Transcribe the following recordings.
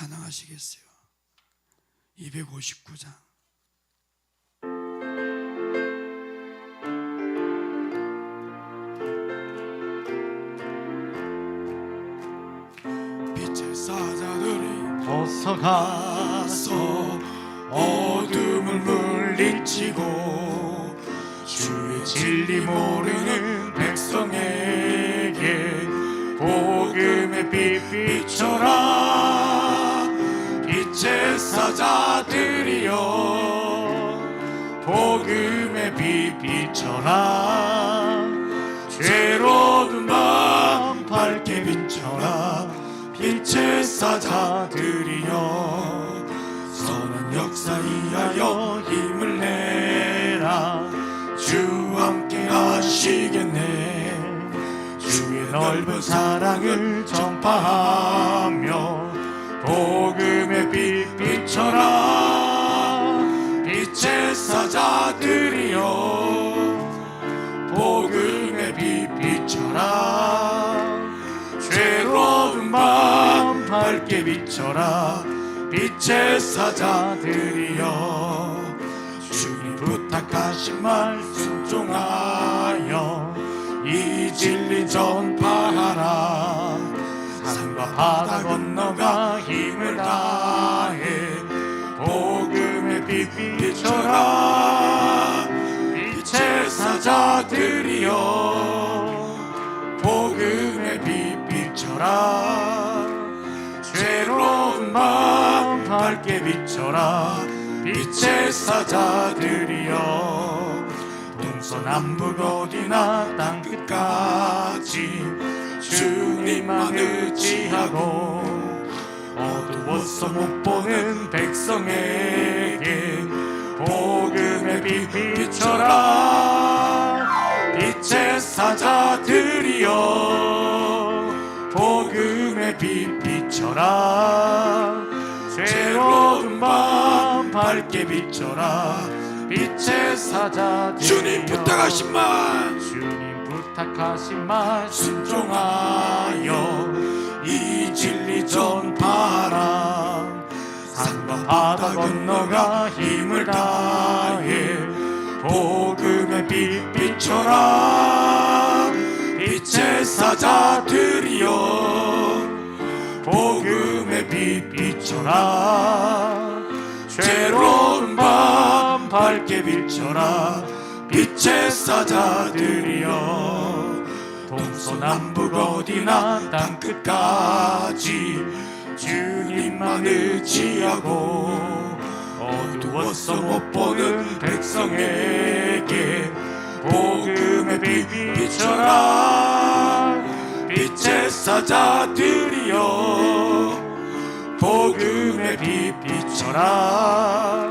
가능하시겠어요? 259장 빛의 사자들이 어서 가 가서 어둠을 물리치고 주의 진리 모르는 백성에게 복음의 빛 비춰라 빛의 사자들이여 복음의 빛 비춰라 죄로운 밤 밝게 비춰라 빛의 사자들이여. 선한 역사 이하여 힘을 내라. 주 함께 하시겠네. 주의 넓은 사랑을 전파하며 복음의 빛 비춰라 빛의 사자들이여 복음의 빛 비춰라 죄로운 밤 밝게 비춰라. 빛의 사자들이여 주님 부탁하신 말 순종하여 이 진리 전 빛 비춰라 빛의 사자들이여 복음의 빛 비춰라 죄로운 마음 밝게 비춰라 빛의 사자들이여 동서남북 어디나 땅끝까지 주님만 의지하고 어두워서 못 보는 백성에 복음의 빛 비춰라. 죄로운 밤 밝게 비춰라. 빛의 사자들 주님 부탁하신 말. 주님 부탁하신 말 순종하여. 이 진리 전파라. 산과 바다 건너가 힘을 다해. 복음의 빛 비춰라. 빛의 사자들이여 빛 비춰라. 죄로운 밤 밝게 비춰라. 빛의 사자들이여 동서남북 어디나 땅끝까지 주님만 의지하고 어두워서 못 보는 백성에게 복음의 빛 비춰라. 빛의 사자들이여 복음의 빛 비춰라.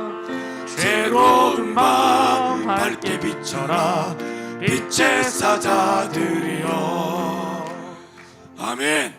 죄로운 마음 밝게 비춰라. 빛의 사자들이여. 아멘